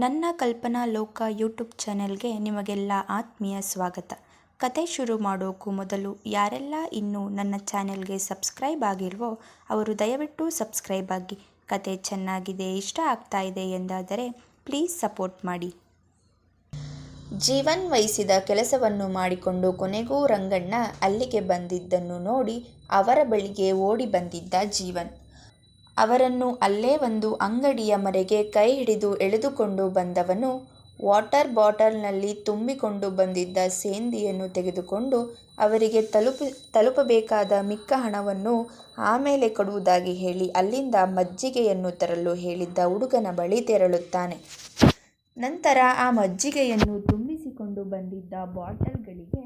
ನನ್ನ ಕಲ್ಪನಾ ಲೋಕ ಯೂಟ್ಯೂಬ್ ಚಾನೆಲ್ಗೆ ನಿಮಗೆಲ್ಲ ಆತ್ಮೀಯ ಸ್ವಾಗತ. ಕತೆ ಶುರು ಮಾಡೋಕ್ಕೂ ಮೊದಲು ಯಾರೆಲ್ಲ ಇನ್ನೂ ನನ್ನ ಚಾನೆಲ್ಗೆ ಸಬ್ಸ್ಕ್ರೈಬ್ ಆಗಿಲ್ವೋ ಅವರು ದಯವಿಟ್ಟು ಸಬ್ಸ್ಕ್ರೈಬ್ ಆಗಿ. ಕತೆ ಚೆನ್ನಾಗಿದೆ, ಇಷ್ಟ ಆಗ್ತಾ ಇದೆ ಎಂದಾದರೆ ಪ್ಲೀಸ್ ಸಪೋರ್ಟ್ ಮಾಡಿ. ಜೀವನ್ ವಹಿಸಿದ ಕೆಲಸವನ್ನು ಮಾಡಿಕೊಂಡು ಕೊನೆಗೂ ರಂಗಣ್ಣ ಅಲ್ಲಿಗೆ ಬಂದಿದ್ದನ್ನು ನೋಡಿ ಅವರ ಬಳಿಗೆ ಓಡಿ ಬಂದಿದ್ದ ಜೀವನ್. ಅವರನ್ನು ಅಲ್ಲೇ ಒಂದು ಅಂಗಡಿಯ ಮರೆಗೆ ಕೈ ಹಿಡಿದು ಎಳೆದುಕೊಂಡು ಬಂದವನು ವಾಟರ್ ಬಾಟಲ್ನಲ್ಲಿ ತುಂಬಿಕೊಂಡು ಬಂದಿದ್ದ ಸೇಂದಿಯನ್ನು ತೆಗೆದುಕೊಂಡು ಅವರಿಗೆ ತಲುಪಿ, ತಲುಪಬೇಕಾದ ಮಿಕ್ಕ ಹಣವನ್ನು ಆಮೇಲೆ ಕೊಡುವುದಾಗಿ ಹೇಳಿ ಅಲ್ಲಿಂದ ಮಜ್ಜಿಗೆಯನ್ನು ತರಲು ಹೇಳಿದ್ದ ಹುಡುಗನ ಬಳಿ ತೆರಳುತ್ತಾನೆ. ನಂತರ ಆ ಮಜ್ಜಿಗೆಯನ್ನು ತುಂಬಿಸಿಕೊಂಡು ಬಂದಿದ್ದ ಬಾಟಲ್ಗಳಿಗೆ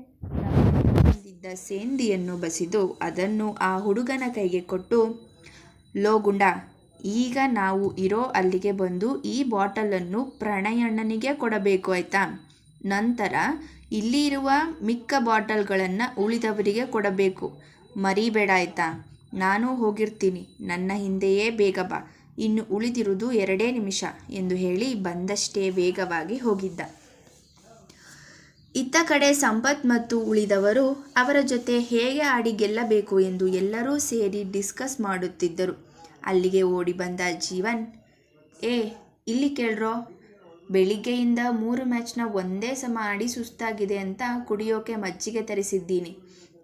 ಬಂದಿದ್ದ ಸೇಂದಿಯನ್ನು ಬಸಿದು ಅದನ್ನು ಆ ಹುಡುಗನ ಕೈಗೆ ಕೊಟ್ಟು ಲೋ ಗುಂಡ, ಈಗ ನಾವು ಇರೋ ಅಲ್ಲಿಗೆ ಬಂದು ಈ ಬಾಟಲನ್ನು ಪ್ರಣಯಣ್ಣನಿಗೆ ಕೊಡಬೇಕು ಆಯಿತಾ? ನಂತರ ಇಲ್ಲಿ ಇರುವ ಮಿಕ್ಕ ಬಾಟಲ್ಗಳನ್ನು ಉಳಿದವರಿಗೆ ಕೊಡಬೇಕು. ಮರಿಬೇಡ ಆಯಿತಾ? ನಾನು ಹೋಗಿರ್ತೀನಿ, ನನ್ನ ಹಿಂದೆಯೇ ಬೇಗ ಬಾ. ಇನ್ನು ಉಳಿದಿರುವುದು ಎರಡೇ ನಿಮಿಷ ಎಂದು ಹೇಳಿ ಬಂದಷ್ಟೇ ವೇಗವಾಗಿ ಹೋಗಿದ್ದ. ಇತ್ತ ಕಡೆ ಸಂಪತ್ ಮತ್ತು ಉಳಿದವರು ಅವರ ಜೊತೆ ಹೇಗೆ ಆಡಿ ಗೆಲ್ಲಬೇಕು ಎಂದು ಎಲ್ಲರೂ ಸೇರಿ ಡಿಸ್ಕಸ್ ಮಾಡುತ್ತಿದ್ದರು. ಅಲ್ಲಿಗೆ ಓಡಿ ಬಂದ ಜೀವನ್, ಏ, ಇಲ್ಲಿ ಕೇಳ್ರೋ, ಬೆಳಿಗ್ಗೆಯಿಂದ ಮೂರು ಮ್ಯಾಚ್ನ ಒಂದೇ ಸಮ ಆಡಿ ಸುಸ್ತಾಗಿದೆ ಅಂತ ಕುಡಿಯೋಕೆ ಮಜ್ಜಿಗೆ ತರಿಸಿದ್ದೀನಿ.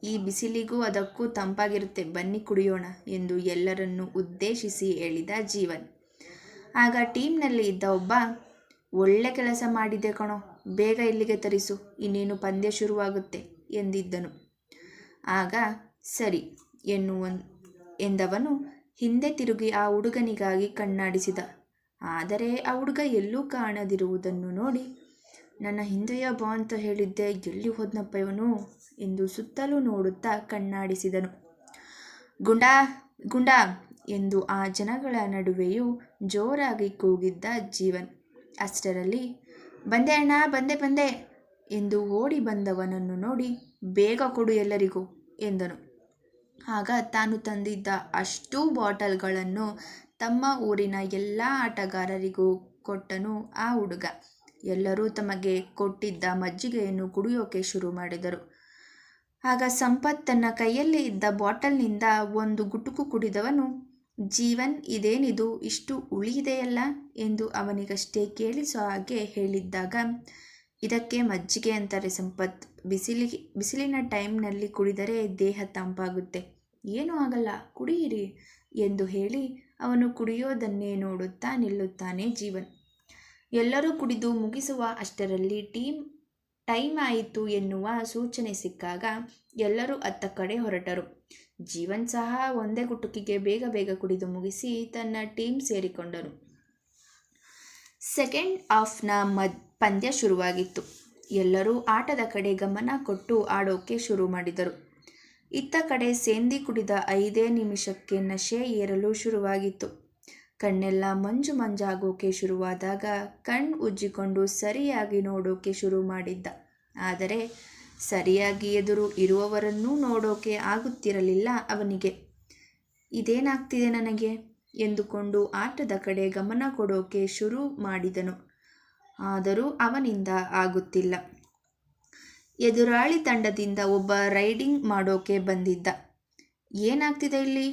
ಈ ಬಿಸಿಲಿಗೂ ಅದಕ್ಕೂ ತಂಪಾಗಿರುತ್ತೆ, ಬನ್ನಿ ಕುಡಿಯೋಣ ಎಂದು ಎಲ್ಲರನ್ನು ಉದ್ದೇಶಿಸಿ ಹೇಳಿದ ಜೀವನ್. ಆಗ ಟೀಮ್ನಲ್ಲಿ ಇದ್ದ ಒಬ್ಬ ಒಳ್ಳೆ ಕೆಲಸ ಮಾಡಿದೆ ಕಣೋ, ಬೇಗ ಇಲ್ಲಿಗೆ ತರಿಸು, ಇನ್ನೇನು ಪಂದ್ಯ ಶುರುವಾಗುತ್ತೆ ಎಂದಿದ್ದನು. ಆಗ ಸರಿ ಎನ್ನುವ ಎಂದವನು ಹಿಂದೆ ತಿರುಗಿ ಆ ಹುಡುಗನಿಗಾಗಿ ಕಣ್ಣಾಡಿಸಿದ. ಆದರೆ ಆ ಹುಡುಗ ಎಲ್ಲೂ ಕಾಣದಿರುವುದನ್ನು ನೋಡಿ, ನನ್ನ ಹಿಂದೆಯ ಬಾ ಅಂತ ಹೇಳಿದ್ದೆ, ಎಲ್ಲಿ ಹೋದ್ನಪ್ಪ ಇವನು ಎಂದು ಸುತ್ತಲೂ ನೋಡುತ್ತಾ ಕಣ್ಣಾಡಿಸಿದನು. ಗುಂಡಾ ಗುಂಡಾ ಎಂದು ಆ ಜನಗಳ ನಡುವೆಯೂ ಜೋರಾಗಿ ಕೂಗಿದ್ದ ಜೀವನ್. ಅಷ್ಟರಲ್ಲಿ, ಬಂದೆ ಅಣ್ಣ, ಬಂದೆ ಬಂದೆ ಎಂದು ಓಡಿ ಬಂದವನನ್ನು ನೋಡಿ, ಬೇಗ ಕೊಡು ಎಲ್ಲರಿಗೂ ಎಂದನು. ಆಗ ತಾನು ತಂದಿದ್ದ ಅಷ್ಟೂ ಬಾಟಲ್ಗಳನ್ನು ತಮ್ಮ ಊರಿನ ಎಲ್ಲ ಆಟಗಾರರಿಗೂ ಕೊಟ್ಟನು ಆ ಹುಡುಗ. ಎಲ್ಲರೂ ತಮಗೆ ಕೊಟ್ಟಿದ್ದ ಮಜ್ಜಿಗೆಯನ್ನು ಕುಡಿಯೋಕೆ ಶುರು ಮಾಡಿದರು. ಆಗ ಸಂಪತ್ತನ್ನ ಕೈಯಲ್ಲಿ ಇದ್ದ ಬಾಟಲ್ನಿಂದ ಒಂದು ಗುಟುಕು ಕುಡಿದವನು ಜೀವನ್, ಇದೇನಿದು? ಇಷ್ಟು ಉಳಿಯಿದೆಯಲ್ಲ ಎಂದು ಅವನಿಗಷ್ಟೇ ಕೇಳಿಸೋ ಹಾಗೆ ಹೇಳಿದ್ದಾಗ, ಇದಕ್ಕೆ ಮಜ್ಜಿಗೆ ಅಂತಾರೆ ಸಂಪತ್. ಬಿಸಿಲಿಗೆ ಬಿಸಿಲಿನ ಟೈಮ್ನಲ್ಲಿ ಕುಡಿದರೆ ದೇಹ ತಂಪಾಗುತ್ತೆ. ಏನೂ ಆಗಲ್ಲ, ಕುಡಿಯಿರಿ ಎಂದು ಹೇಳಿ ಅವನು ಕುಡಿಯೋದನ್ನೇ ನೋಡುತ್ತಾ ನಿಲ್ಲುತ್ತಾನೆ ಜೀವನ್. ಎಲ್ಲರೂ ಕುಡಿದು ಮುಗಿಸುವ ಅಷ್ಟರಲ್ಲಿ ಟೀಮ್, ಟೈಮ್ ಆಯಿತು ಎನ್ನುವ ಸೂಚನೆ ಸಿಕ್ಕಾಗ ಎಲ್ಲರೂ ಅತ್ತ ಕಡೆ ಹೊರಟರು. ಜೀವನ್ ಸಹ ಒಂದೇ ಕುಟುಕಿಗೆ ಬೇಗ ಬೇಗ ಕುಡಿದು ಮುಗಿಸಿ ತನ್ನ ಟೀಮ್ ಸೇರಿಕೊಂಡನು. ಸೆಕೆಂಡ್ ಹಾಫ್ನ ಮದ್, ಪಂದ್ಯ ಶುರುವಾಗಿತ್ತು. ಎಲ್ಲರೂ ಆಟದ ಕಡೆ ಗಮನ ಕೊಟ್ಟು ಆಡೋಕೆ ಶುರು ಮಾಡಿದರು. ಇತ್ತ ಕಡೆ ಸೇಂದಿ ಕುಡಿದ ಐದೇ ನಿಮಿಷಕ್ಕೆ ನಶೆ ಏರಲು ಶುರುವಾಗಿತ್ತು. ಕಣ್ಣೆಲ್ಲ ಮಂಜು ಮಂಜಾಗೋಕೆ ಶುರುವಾದಾಗ ಕಣ್ಣು ಉಜ್ಜಿಕೊಂಡು ಸರಿಯಾಗಿ ನೋಡೋಕೆ ಶುರು ಮಾಡಿದ್ದ. ಆದರೆ ಸರಿಯಾಗಿ ಎದುರು ಇರುವವರನ್ನೂ ನೋಡೋಕೆ ಆಗುತ್ತಿರಲಿಲ್ಲ ಅವನಿಗೆ. ಇದೇನಾಗ್ತಿದೆ ನನಗೆ? ಎಂದುಕೊಂಡು ಆಟದ ಕಡೆ ಗಮನ ಕೊಡೋಕೆ ಶುರು ಮಾಡಿದನು. ಆದರೂ ಅವನಿಂದ ಆಗುತ್ತಿಲ್ಲ. ಎದುರಾಳಿ ತಂಡದಿಂದ ಒಬ್ಬ ರೈಡಿಂಗ್ ಮಾಡೋಕೆ ಬಂದಿದ್ದ. ಏನಾಗ್ತಿದೆ ಇಲ್ಲಿ?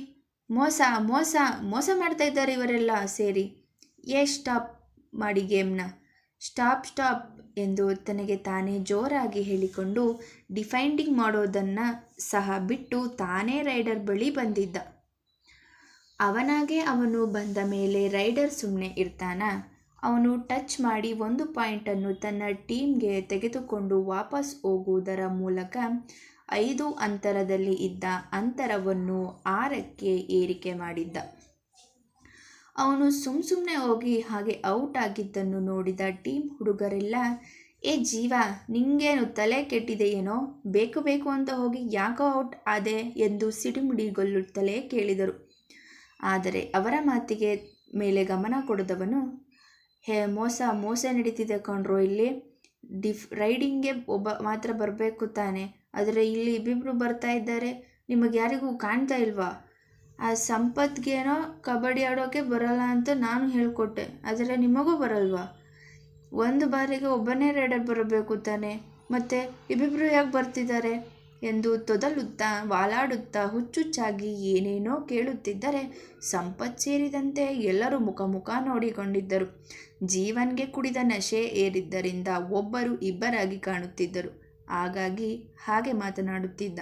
ಮೋಸ ಮೋಸ ಮೋಸ ಮಾಡ್ತಾ ಇದ್ದಾರೆ ಇವರೆಲ್ಲ ಸೇರಿ. ಏ, ಸ್ಟಾಪ್ ಮಾಡಿ ಗೇಮ್ನ. Stop stop. ಎಂದು ತನಗೆ ತಾನೇ ಜೋರಾಗಿ ಹೇಳಿಕೊಂಡು ಡಿಫೈಂಡಿಂಗ್ ಮಾಡೋದನ್ನು ಸಹ ಬಿಟ್ಟು ತಾನೇ ರೈಡರ್ ಬಳಿ ಬಂದಿದ್ದ. ಅವನಾಗೆ ಅವನು ಬಂದ ಮೇಲೆ ರೈಡರ್ ಸುಮ್ಮನೆ ಇರ್ತಾನ. ಅವನು ಟಚ್ ಮಾಡಿ ಒಂದು ಪಾಯಿಂಟನ್ನು ತನ್ನ ಟೀಮ್ಗೆ ತೆಗೆದುಕೊಂಡು ವಾಪಸ್ ಹೋಗುವುದರ ಮೂಲಕ ಐದು ಅಂತರದಲ್ಲಿ ಇದ್ದ ಅಂತರವನ್ನು ಆರಕ್ಕೆ ಏರಿಕೆ ಮಾಡಿದ್ದ. ಅವನು ಸುಮ್ಮ ಸುಮ್ಮನೆ ಹೋಗಿ ಹಾಗೆ ಔಟ್ ಆಗಿದ್ದನ್ನು ನೋಡಿದ ಟೀಮ್ ಹುಡುಗರೆಲ್ಲ, ಏ ಜೀವ, ನಿಂಗೇನು ತಲೆ ಕೆಟ್ಟಿದೆಯೇನೋ? ಬೇಕು ಬೇಕು ಅಂತ ಹೋಗಿ ಯಾಕೋ ಔಟ್ ಆದೆ? ಎಂದು ಸಿಡಿಮಿಡಿಗೊಳ್ಳುತ್ತಲೇ ಕೇಳಿದರು. ಆದರೆ ಅವರ ಮಾತಿಗೆ ಮೇಲೆ ಗಮನ ಕೊಡದವನು, ಹೇ, ಮೋಸ ಮೋಸ ನಡೀತಿದೆ ಕಣ್ರೋ ಇಲ್ಲಿ. ಡಿಫ್, ರೈಡಿಂಗ್ಗೆ ಒಬ್ಬ ಮಾತ್ರ ಬರಬೇಕು ತಾನೆ. ಆದರೆ ಇಲ್ಲಿ ಇಬ್ಬಿಬ್ಬರು ಬರ್ತಾ ಇದ್ದಾರೆ. ನಿಮಗೆ ಯಾರಿಗೂ ಕಾಣ್ತಾ ಇಲ್ವಾ? ಆ ಸಂಪತ್ಗೇನೋ ಕಬಡ್ಡಿ ಆಡೋಕ್ಕೆ ಬರಲ್ಲ ಅಂತ ನಾನು ಹೇಳಿಕೊಟ್ಟೆ. ಆದರೆ ನಿಮಗೂ ಬರಲ್ವಾ? ಒಂದು ಬಾರಿಗೆ ಒಬ್ಬನೇ ರೈಡರ್ ಬರಬೇಕು ತಾನೆ. ಮತ್ತೆ ಇಬ್ಬಿಬ್ಬರು ಯಾಕೆ ಬರ್ತಿದ್ದಾರೆ? ಎಂದು ತೊದಲುತ್ತಾ, ವಾಲಾಡುತ್ತಾ, ಹುಚ್ಚುಚ್ಚಾಗಿ ಏನೇನೋ ಕೇಳುತ್ತಿದ್ದರೆ ಸಂಪತ್ ಸೇರಿದಂತೆ ಎಲ್ಲರೂ ಮುಖ ಮುಖ ನೋಡಿಕೊಂಡಿದ್ದರು. ಜೀವನ್ಗೆ ಕುಡಿದ ನಶೆ ಏರಿದ್ದರಿಂದ ಒಬ್ಬರು ಇಬ್ಬರಾಗಿ ಕಾಣುತ್ತಿದ್ದರು. ಹಾಗಾಗಿ ಹಾಗೆ ಮಾತನಾಡುತ್ತಿದ್ದ.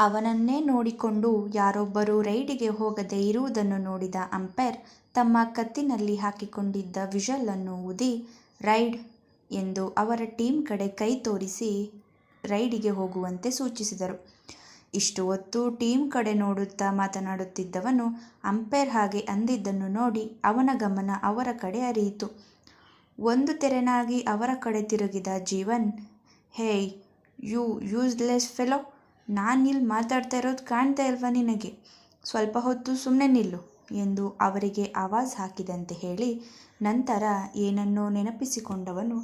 ಅವನನ್ನೇ ನೋಡಿಕೊಂಡು ಯಾರೊಬ್ಬರೂ ರೈಡಿಗೆ ಹೋಗದೆ ಇರುವುದನ್ನು ನೋಡಿದ ಅಂಪೈರ್ ತಮ್ಮ ಕತ್ತಿನಲ್ಲಿ ಹಾಕಿಕೊಂಡಿದ್ದ ವಿಷಲನ್ನು ಊದಿ, ರೈಡ್ ಎಂದು ಅವರ ಟೀಮ್ ಕಡೆ ಕೈ ತೋರಿಸಿ ರೈಡಿಗೆ ಹೋಗುವಂತೆ ಸೂಚಿಸಿದರು. ಇಷ್ಟು ಹೊತ್ತು ಟೀಮ್ ಕಡೆ ನೋಡುತ್ತಾ ಮಾತನಾಡುತ್ತಿದ್ದವನು ಅಂಪೈರ್ ಹಾಗೆ ಅಂದಿದ್ದನ್ನು ನೋಡಿ ಅವನ ಗಮನ ಅವರ ಕಡೆ ಅರಿಯಿತು ಒಂದು ತೆರೆನಾಗಿ ಅವರ ಕಡೆ ತಿರುಗಿದ Jeevan, hey, you useless fellow ನಾನಿಲ್ಲಿ ಮಾತಾಡ್ತಾ ಇರೋದು ಕಾಣ್ತಾ ಇಲ್ವಾ ನಿನಗೆ? ಸ್ವಲ್ಪ ಹೊತ್ತು ಸುಮ್ಮನೆ ನಿಲ್ಲು ಎಂದು ಅವರಿಗೆ ಆವಾಜ್ ಹಾಕಿದಂತೆ ಹೇಳಿ ನಂತರ ಏನನ್ನೋ ನೆನಪಿಸಿಕೊಂಡವನು,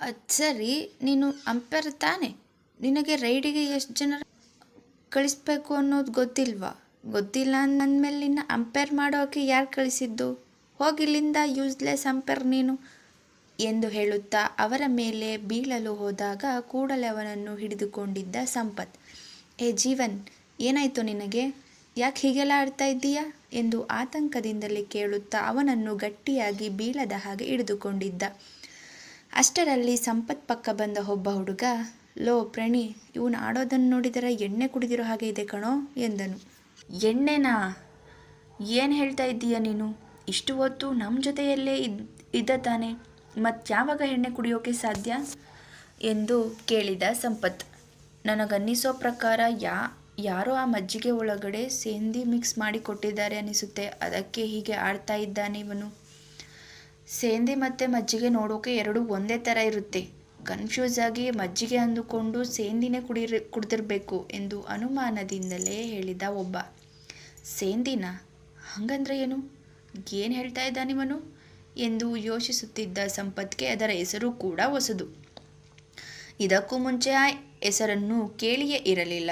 ಅದು ಸರಿ, ನೀನು ಅಂಪೇರ್ ತಾನೆ? ನಿನಗೆ ರೈಡಿಗೆ ಎಷ್ಟು ಜನ ಕಳಿಸ್ಬೇಕು ಅನ್ನೋದು ಗೊತ್ತಿಲ್ವಾ? ಗೊತ್ತಿಲ್ಲ ಅಂದಮೇಲೆ ನಿನ್ನ ಅಂಪೇರ್ ಮಾಡೋಕೆ ಯಾರು ಕಳಿಸಿದ್ದು? ಹೋಗಿಲ್ಲಿಂದ ಯೂಸ್ಲೆಸ್ ಅಂಪೇರ್ ನೀನು. ಎಂದು ಹೇಳುತ್ತಾ ಅವರ ಮೇಲೆ ಬೀಳಲು ಹೋದಾಗ ಕೂಡಲೇ ಅವನನ್ನು ಹಿಡಿದುಕೊಂಡಿದ್ದ ಸಂಪತ್. ಏ ಜೀವನ್, ಏನಾಯಿತು ನಿನಗೆ? ಯಾಕೆ ಹೀಗೆಲ್ಲ ಆಡ್ತಾ ಇದ್ದೀಯಾ? ಎಂದು ಆತಂಕದಿಂದಲೇ ಕೇಳುತ್ತಾ ಅವನನ್ನು ಗಟ್ಟಿಯಾಗಿ ಬೀಳದ ಹಾಗೆ ಹಿಡಿದುಕೊಂಡಿದ್ದ. ಅಷ್ಟರಲ್ಲಿ ಸಂಪತ್ ಪಕ್ಕ ಬಂದ ಒಬ್ಬ ಹುಡುಗ, ಲೋ ಪ್ರಣಿ, ಇವನು ಆಡೋದನ್ನು ನೋಡಿದರೆ ಎಣ್ಣೆ ಕುಡಿದಿರೋ ಹಾಗೆ ಇದೆ ಕಣೋ, ಎಂದನು. ಎಣ್ಣೆನಾ? ಏನು ಹೇಳ್ತಾ ಇದ್ದೀಯ ನೀನು? ಇಷ್ಟು ಹೊತ್ತು ನಮ್ಮ ಜೊತೆಯಲ್ಲೇ ಇದ್, ಇದ್ದ ತಾನೆ? ಮತ್ತು ಯಾವಾಗ ಎಣ್ಣೆ ಕುಡಿಯೋಕೆ ಸಾಧ್ಯ? ಎಂದು ಕೇಳಿದ ಸಂಪತ್. ನನಗನ್ನಿಸೋ ಪ್ರಕಾರ ಯಾ, ಯಾರೋ ಆ ಮಜ್ಜಿಗೆ ಒಳಗಡೆ ಸೇಂದಿ ಮಿಕ್ಸ್ ಮಾಡಿ ಕೊಟ್ಟಿದ್ದಾರೆ ಅನಿಸುತ್ತೆ. ಅದಕ್ಕೆ ಹೀಗೆ ಆಡ್ತಾ ಇದ್ದಾನೆ ಇವನು. ಸೇಂದಿ ಮತ್ತು ಮಜ್ಜಿಗೆ ನೋಡೋಕೆ ಎರಡು ಒಂದೇ ಥರ ಇರುತ್ತೆ. ಕನ್ಫ್ಯೂಸ್ ಆಗಿ ಮಜ್ಜಿಗೆ ಅಂದುಕೊಂಡು ಸೇಂದಿನೇ ಕುಡಿರ್, ಕುಡ್ದಿರ್ಬೇಕು ಎಂದು ಅನುಮಾನದಿಂದಲೇ ಹೇಳಿದ ಒಬ್ಬ. ಸೇಂದಿನ? ಹಂಗಂದ್ರೆ ಏನು? ಏನು ಹೇಳ್ತಾ ಇದ್ದಾನಿವನು ಎಂದು ಯೋಚಿಸುತ್ತಿದ್ದ ಸಂಪತ್ಗೆ ಅದರ ಹೆಸರು ಕೂಡ ಹೊಸದು. ಇದಕ್ಕೂ ಮುಂಚೆ ಆ ಹೆಸರನ್ನು ಕೇಳಿಯೇ ಇರಲಿಲ್ಲ.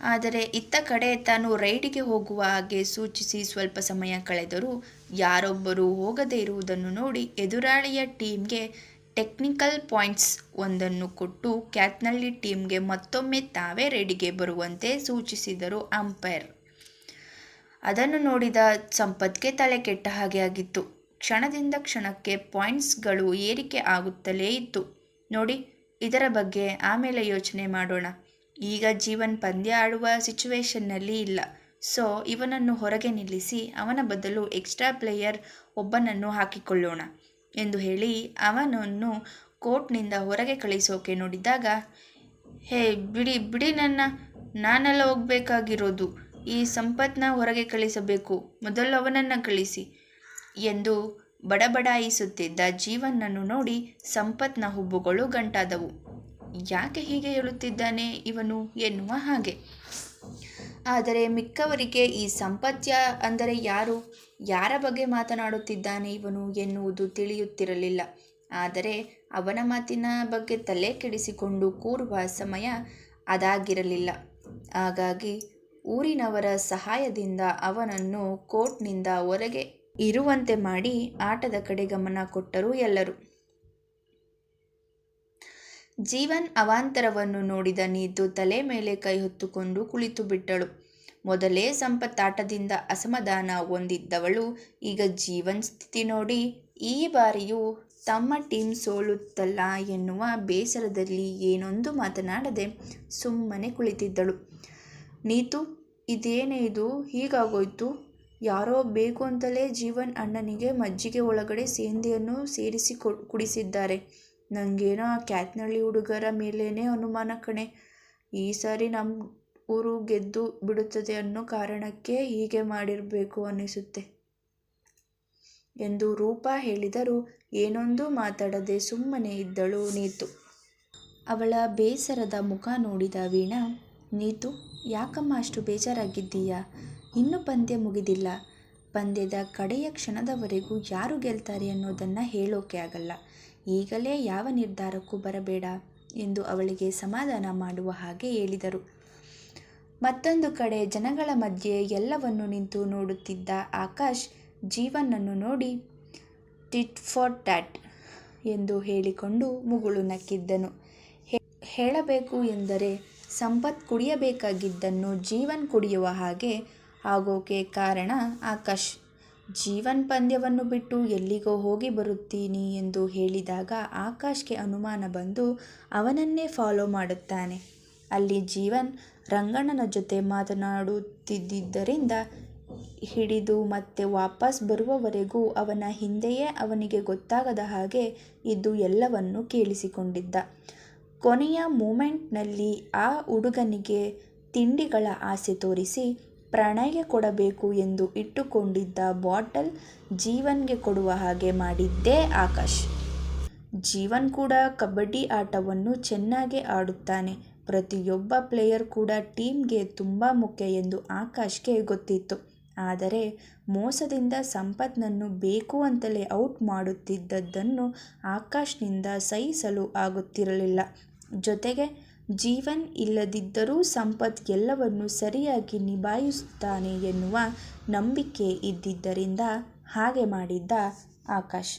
ಆದರೆ ಇತ್ತ ಕಡೆ ತಾನು ರೈಡಿಗೆ ಹೋಗುವ ಹಾಗೆ ಸೂಚಿಸಿ ಸ್ವಲ್ಪ ಸಮಯ ಕಳೆದರೂ ಯಾರೊಬ್ಬರು ಹೋಗದೇ ಇರುವುದನ್ನು ನೋಡಿ ಎದುರಾಳಿಯ ಟೀಮ್ಗೆ ಟೆಕ್ನಿಕಲ್ ಪಾಯಿಂಟ್ಸ್ ಒಂದನ್ನು ಕೊಟ್ಟು ಕ್ಯಾತ್ನಳ್ಳಿ ಟೀಮ್ಗೆ ಮತ್ತೊಮ್ಮೆ ತಾವೇ ರೈಡಿಗೆ ಬರುವಂತೆ ಸೂಚಿಸಿದರು ಅಂಪೈರ್. ಅದನ್ನು ನೋಡಿದ ಸಂಪತ್ಗೆ ತಲೆ ಕೆಟ್ಟ ಹಾಗೆ ಆಗಿತ್ತು. ಕ್ಷಣದಿಂದ ಕ್ಷಣಕ್ಕೆ ಪಾಯಿಂಟ್ಸ್ಗಳು ಏರಿಕೆ ಆಗುತ್ತಲೇ ಇತ್ತು. ನೋಡಿ, ಇದರ ಬಗ್ಗೆ ಆಮೇಲೆ ಯೋಚನೆ ಮಾಡೋಣ. ಈಗ ಜೀವನ್ ಪಂದ್ಯ ಆಡುವ ಸಿಚುವೇಶನ್ನಲ್ಲಿ ಇಲ್ಲ. ಸೊ, ಇವನನ್ನು ಹೊರಗೆ ನಿಲ್ಲಿಸಿ ಅವನ ಬದಲು ಎಕ್ಸ್ಟ್ರಾ ಪ್ಲೇಯರ್ ಒಬ್ಬನನ್ನು ಹಾಕಿಕೊಳ್ಳೋಣ ಎಂದು ಹೇಳಿ ಅವನನ್ನು ಕೋರ್ಟ್ನಿಂದ ಹೊರಗೆ ಕಳಿಸೋಕೆ ನೋಡಿದಾಗ, ಹೇ, ಬಿಡಿ ಬಿಡಿ ನನ್ನ, ನಾನೆಲ್ಲ ಹೋಗಬೇಕಾಗಿರೋದು. ಈ ಸಂಪತ್ನ ಹೊರಗೆ ಕಳಿಸಬೇಕು. ಮೊದಲು ಅವನನ್ನು ಕಳಿಸಿ. ಎಂದು ಬಡಬಡಾಯಿಸುತ್ತಿದ್ದ ಜೀವನನ್ನು ನೋಡಿ ಸಂಪತ್ನ ಹುಬ್ಬುಗಳು ಗಂಟಾದವು. ಯಾಕೆ ಹೀಗೆ ಹೇಳುತ್ತಿದ್ದಾನೆ ಇವನು ಎನ್ನುವ ಹಾಗೆ. ಆದರೆ ಮಿಕ್ಕವರಿಗೆ ಈ ಸಂಪತ್ಯ ಅಂದರೆ ಯಾರು? ಯಾರ ಬಗ್ಗೆ ಮಾತನಾಡುತ್ತಿದ್ದಾನೆ ಇವನು ಎನ್ನುವುದು ತಿಳಿಯುತ್ತಿರಲಿಲ್ಲ. ಆದರೆ ಅವನ ಮಾತಿನ ಬಗ್ಗೆ ತಲೆ ಕೆಡಿಸಿಕೊಂಡು ಕೂರುವ ಸಮಯ ಅದಾಗಿರಲಿಲ್ಲ. ಹಾಗಾಗಿ ಊರಿನವರ ಸಹಾಯದಿಂದ ಅವನನ್ನು ಕೋರ್ಟ್ನಿಂದ ಹೊರಗೆ ಇರುವಂತೆ ಮಾಡಿ ಆಟದ ಕಡೆ ಗಮನ ಕೊಟ್ಟರು ಎಲ್ಲರೂ. ಜೀವನ್ ಅವಾಂತರವನ್ನು ನೋಡಿದ ನೀತು ತಲೆ ಮೇಲೆ ಕೈ ಹೊತ್ತುಕೊಂಡು ಕುಳಿತು ಬಿಟ್ಟಳು. ಮೊದಲೇ ಸಂಪತ್ತಾಟದಿಂದ ಅಸಮಾಧಾನ ಹೊಂದಿದ್ದವಳು. ಈಗ ಜೀವನ್ ಸ್ಥಿತಿ ನೋಡಿ, ಈ ಬಾರಿಯೂ ತಮ್ಮ ಟೀಮ್ ಸೋಲುತ್ತಲ್ಲ ಎನ್ನುವ ಬೇಸರದಲ್ಲಿ ಏನೊಂದು ಮಾತನಾಡದೆ ಸುಮ್ಮನೆ ಕುಳಿತಿದ್ದಳು. ನೀತು, ಇದೇನೇ ಇದು? ಹೀಗಾಗೋಯ್ತು? ಯಾರೋ ಬೇಕು ಅಂತಲೇ ಜೀವನ್ ಅಣ್ಣನಿಗೆ ಮಜ್ಜಿಗೆ ಒಳಗಡೆ ಸೇಂದಿಯನ್ನು ಸೇರಿಸಿ ಕುಡಿಸಿದ್ದಾರೆ. ನನಗೇನೋ ಆ ಕ್ಯಾತ್ನಳ್ಳಿ ಹುಡುಗರ ಮೇಲೇ ಅನುಮಾನ ಕಣೆ. ಈ ಸಾರಿ ನಮ್ಮ ಊರು ಗೆದ್ದು ಬಿಡುತ್ತದೆ ಅನ್ನೋ ಕಾರಣಕ್ಕೆ ಹೀಗೆ ಮಾಡಿರಬೇಕು ಅನ್ನಿಸುತ್ತೆ. ಎಂದು ರೂಪ ಹೇಳಿದರೂ ಏನೊಂದು ಮಾತಾಡದೆ ಸುಮ್ಮನೆ ಇದ್ದಳು ನೀತು. ಅವಳ ಬೇಸರದ ಮುಖ ನೋಡಿದ ವೀಣಾ, ನೀತು, ಯಾಕಮ್ಮ ಅಷ್ಟು ಬೇಜಾರಾಗಿದ್ದೀಯಾ? ಇನ್ನೂ ಪಂದ್ಯ ಮುಗಿದಿಲ್ಲ. ಪಂದ್ಯದ ಕಡೆಯ ಕ್ಷಣದವರೆಗೂ ಯಾರು ಗೆಲ್ತಾರೆ ಅನ್ನೋದನ್ನು ಹೇಳೋಕೆ ಆಗಲ್ಲ. ಈಗಲೇ ಯಾವ ನಿರ್ಧಾರಕ್ಕೂ ಬರಬೇಡ ಎಂದು ಅವಳಿಗೆ ಸಮಾಧಾನ ಮಾಡುವ ಹಾಗೆ ಹೇಳಿದರು. ಮತ್ತೊಂದು ಕಡೆ ಜನಗಳ ಮಧ್ಯೆ ಎಲ್ಲವನ್ನು ನಿಂತು ನೋಡುತ್ತಿದ್ದ ಆಕಾಶ್ ಜೀವನನ್ನು ನೋಡಿ ಟಿಟ್ ಫಾರ್ ಟ್ಯಾಟ್ ಎಂದು ಹೇಳಿಕೊಂಡು ಮುಗುಳು ನಕ್ಕಿದ್ದನು. ಹೇಳಬೇಕು ಎಂದರೆ ಸಂಪತ್ ಕುಡಿಯಬೇಕಾಗಿದ್ದನ್ನು ಜೀವನ್ ಕುಡಿಯುವ ಹಾಗೆ ಆಗೋಕೆ ಕಾರಣ ಆಕಾಶ್. ಜೀವನ್ ಪಂದ್ಯವನ್ನು ಬಿಟ್ಟು ಎಲ್ಲಿಗೋ ಹೋಗಿ ಬರುತ್ತೀನಿ ಎಂದು ಹೇಳಿದಾಗ ಆಕಾಶ್ಗೆ ಅನುಮಾನ ಬಂದು ಅವನನ್ನೇ ಫಾಲೋ ಮಾಡುತ್ತಾನೆ. ಅಲ್ಲಿ ಜೀವನ್ ರಂಗಣ್ಣನ ಜೊತೆ ಮಾತನಾಡುತ್ತಿದ್ದರಿಂದ ಹಿಡಿದು ಮತ್ತೆ ವಾಪಸ್ ಬರುವವರೆಗೂ ಅವನ ಹಿಂದೆಯೇ ಅವನಿಗೆ ಗೊತ್ತಾಗದ ಹಾಗೆ ಇದ್ದು ಎಲ್ಲವನ್ನೂ ಕೇಳಿಸಿಕೊಂಡಿದ್ದ. ಕೊನೆಯ ಮೂಮೆಂಟ್ನಲ್ಲಿ ಆ ಹುಡುಗನಿಗೆ ತಿಂಡಿಗಳ ಆಸೆ ತೋರಿಸಿ ಪ್ರಣಯ್ಗೆ ಕೊಡಬೇಕು ಎಂದು ಇಟ್ಟುಕೊಂಡಿದ್ದ ಬಾಟಲ್ ಜೀವನ್ಗೆ ಕೊಡುವ ಹಾಗೆ ಮಾಡಿದ್ದೇ ಆಕಾಶ್. ಜೀವನ್ ಕೂಡ ಕಬಡ್ಡಿ ಆಟವನ್ನು ಚೆನ್ನಾಗೇ ಆಡುತ್ತಾನೆ. ಪ್ರತಿಯೊಬ್ಬ ಪ್ಲೇಯರ್ ಕೂಡ ಟೀಮ್ಗೆ ತುಂಬ ಮುಖ್ಯ ಎಂದು ಆಕಾಶ್ಗೆ ಗೊತ್ತಿತ್ತು. ಆದರೆ ಮೋಸದಿಂದ ಸಂಪತ್ನನ್ನು ಬೇಕು ಅಂತಲೇ ಔಟ್ ಮಾಡುತ್ತಿದ್ದದ್ದನ್ನು ಆಕಾಶ್ನಿಂದ ಸಹಿಸಲು ಆಗುತ್ತಿರಲಿಲ್ಲ. ಜೊತೆಗೆ ಜೀವನ್ ಇಲ್ಲದಿದ್ದರೂ ಸಂಪತ್ ಎಲ್ಲವನ್ನು ಸರಿಯಾಗಿ ನಿಭಾಯಿಸುತ್ತಾನೆ ಎನ್ನುವ ನಂಬಿಕೆ ಇದ್ದಿದ್ದರಿಂದ ಹಾಗೆ ಮಾಡಿದ್ದ ಆಕಾಶ್.